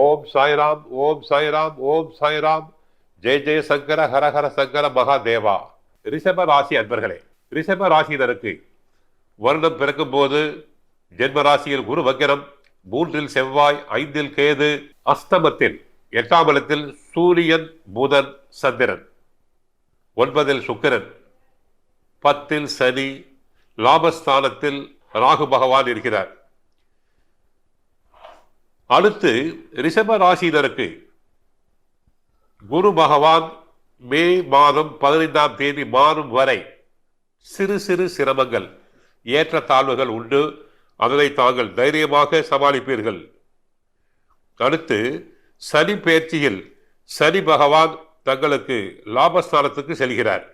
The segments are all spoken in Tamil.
ஓம் சாய்ராம் ஓம் சாய்ராம் ஓம் சாய்ராம். ஜெய ஜெய சங்கர ஹரஹர சங்கர மகாதேவா. ரிஷப ராசி அன்பர்களே ரிஷப ராசியினருக்கு வருடம் பிறக்கும் போது ஜென்ம ராசியில் குரு வக்கிரம் மூன்றில் செவ்வாய் ஐந்தில் கேது அஸ்தமத்தில் எட்டாம் இடத்தில் சூரியன் புதன் சந்திரன். ஒன்பதில் சுக்கிரன் பத்தில் சனி லாபஸ்தானத்தில் ராகு பகவான் இருக்கிறார். அடுத்து ரிஷப ராசியினருக்கு குரு பகவான் மே மாதம் பதினைந்தாம் தேதி மாறும் வரை சிறு சிறு சிரமங்கள் ஏற்றத்தாழ்வுகள் உண்டு. அதனை தாங்கள் தைரியமாக சமாளிப்பீர்கள். அடுத்து சனி பயிற்சியில் சனி பகவான் தங்களுக்கு லாபஸ்தானத்துக்கு செல்கிறார்.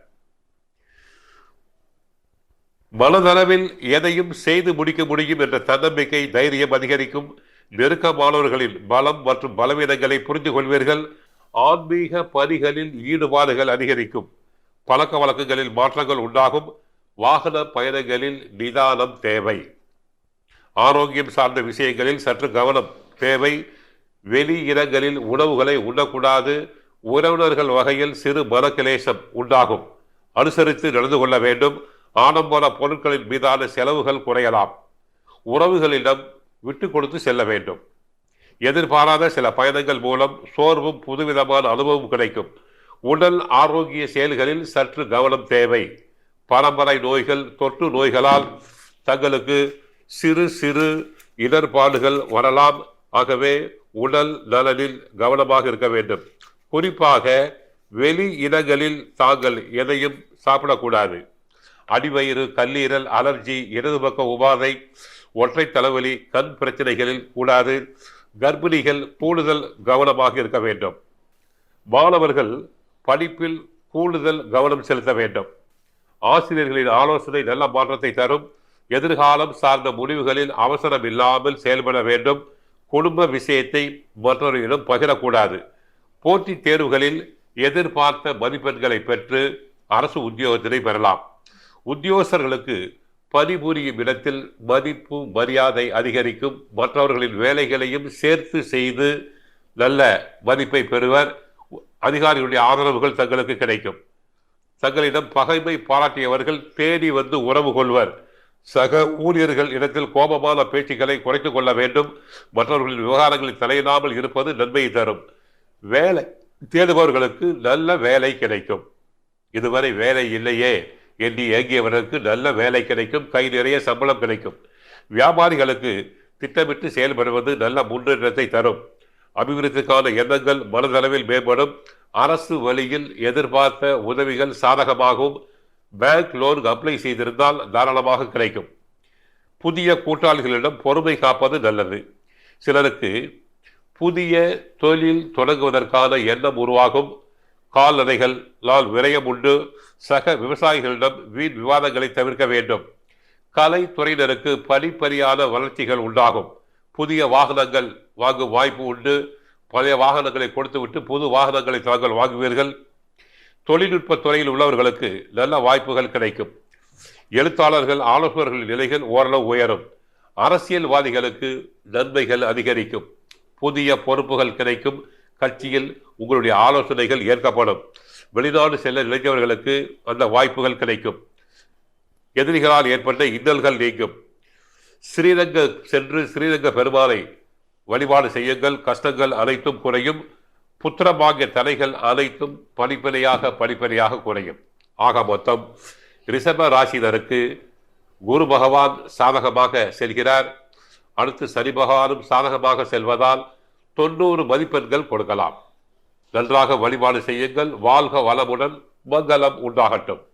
மனதளவில் எதையும் செய்து முடிக்க முடியும் என்ற தன்னம்பிக்கை தைரியம் அதிகரிக்கும். நெருக்கமானவர்களின் பலம் மற்றும் பலவீனங்களை புரிந்து கொள்வீர்கள். ஆன்மீக பணிகளில் ஈடுபாடுகள் அதிகரிக்கும். பழக்க வழக்கங்களில் மாற்றங்கள் உண்டாகும். வாகன பயணங்களில் நிதானம் தேவை. ஆரோக்கியம் சார்ந்த விஷயங்களில் சற்று கவனம் தேவை. வெளி இடங்களில் உணவுகளை உண்ணக்கூடாது. உறவினர்கள் வகையில் சிறு மனக்கிலேசம் உண்டாகும். அனுசரித்து நடந்து கொள்ள வேண்டும். ஆடம்பர பொருட்களின் மீதான செலவுகள் குறையலாம். உறவுகளிடம் விட்டு கொடுத்து செல்ல வேண்டும். எதிர்பாராத சில பயணங்கள் மூலம் சோர்வும் புதுவிதமான அனுபவம் கிடைக்கும். உடல் ஆரோக்கிய செயல்களில் சற்று கவனம் தேவை. பரம்பரை நோய்கள் தொற்று நோய்களால் தங்களுக்கு சிறு சிறு இடர்பாடுகள் வரலாம். ஆகவே உடல் நலனில் கவனமாக இருக்க வேண்டும். குறிப்பாக வெளி இடங்களில் தாங்கள் எதையும் சாப்பிடக்கூடாது. அடிவயிறு கல்லீரல் அலர்ஜி இடது பக்க உபாதை ஒற்றை தலைவலி கண் பிரச்சனைகளில் கூடாது. கர்ப்பிணிகள் கூடுதல் கவனமாக இருக்க வேண்டும். மாணவர்கள் படிப்பில் கூடுதல் கவனம் செலுத்த வேண்டும். ஆசிரியர்களின் ஆலோசனை நல்ல மாற்றத்தை தரும். எதிர்காலம் சார்ந்த முடிவுகளில் அவசரம் இல்லாமல் செயல்பட வேண்டும். குடும்ப விஷயத்தை மற்றவர்களிடம் பகிரக்கூடாது. போட்டித் தேர்வுகளில் எதிர்பார்த்த மதிப்பெண்களை பெற்று அரசு உத்தியோகத்தினை பெறலாம். உத்தியோகஸ்தர்களுக்கு பணிபுரியும் இடத்தில் மதிப்பு மரியாதை அதிகரிக்கும். மற்றவர்களின் வேலைகளையும் சேர்த்து செய்து நல்ல மதிப்பை பெறுவர். அதிகாரிகளுடைய ஆதரவுகள் தங்களுக்கு கிடைக்கும். தங்களிடம் பகைமை பாராட்டியவர்கள் தேடி வந்து உறவு கொள்வர். சக ஊழியர்கள் இடத்தில் கோபமான பேச்சுக்களை குறைத்து கொள்ள வேண்டும். மற்றவர்களின் விவகாரங்களில் தலையிடாமல் இருப்பது நன்மையை தரும். வேலை தேடுபவர்களுக்கு நல்ல வேலை கிடைக்கும். இதுவரை வேலை இல்லையே. என்று ஏங்கியவர்களுக்கு நல்ல வேலை கிடைக்கும் கை நிறைய சம்பளம் கிடைக்கும். வியாபாரிகளுக்கு திட்டமிட்டு செயல்படுவது நல்ல முன்னேற்றத்தை தரும். அபிவிருத்திக்கான எண்ணங்கள் மனதளவில் மேம்படும். அரசு வழியில் எதிர்பார்த்த உதவிகள் சாதகமாகவும் பேங்க் லோனுக்கு அப்ளை செய்திருந்தால் தாராளமாக கிடைக்கும். புதிய கூட்டாளிகளிடம் பொறுமை காப்பது நல்லது. சிலருக்கு புதிய தொழில் தொடங்குவதற்கான எண்ணம் உருவாகும். கால்நடைகளால் விரயம் உண்டு. சக விவசாயிகளிடம் வீண் விவாதங்களை தவிர்க்க வேண்டும். கலைத்துறையினருக்கு படிப்படியான வளர்ச்சிகள் உண்டாகும். புதிய வாகனங்கள் வாங்கும் வாய்ப்பு உண்டு. பழைய வாகனங்களை கொடுத்துவிட்டு புது வாகனங்களை தாங்கள் வாங்குவீர்கள். தொழில்நுட்ப துறையில் உள்ளவர்களுக்கு நல்ல வாய்ப்புகள் கிடைக்கும். எழுத்தாளர்கள் ஆலோசகர்களின் நிலைகள் ஓரளவு உயரும். அரசியல்வாதிகளுக்கு நன்மைகள் அதிகரிக்கும். புதிய பொறுப்புகள் கிடைக்கும். கட்சியில் உங்களுடைய ஆலோசனைகள் ஏற்கப்படும். வெளிநாடு செல்ல நினைத்தவர்களுக்கு அந்த வாய்ப்புகள் கிடைக்கும். எதிரிகளால் ஏற்பட்ட இன்னல்கள் நீங்கும் ஸ்ரீரங்க சென்று ஸ்ரீரங்க பெருமாளை வழிபாடு செய்யுங்கள். கஷ்டங்கள் அனைத்தும் குறையும். புத்திரமாகிய தடைகள் அனைத்தும் படிப்படியாக படிப்படியாக குறையும். ஆக மொத்தம் ரிஷப ராசினருக்கு குரு பகவான் சாதகமாக செல்கிறார். அடுத்து சனி பகவானும் சாதகமாக செல்வதால் தொண்ணூறு மதிப்பெண்கள் கொடுக்கலாம். நன்றாக வழிபாடு செய்யுங்கள். வாழ்க வளமுடன். மங்களம் உண்டாகட்டும்.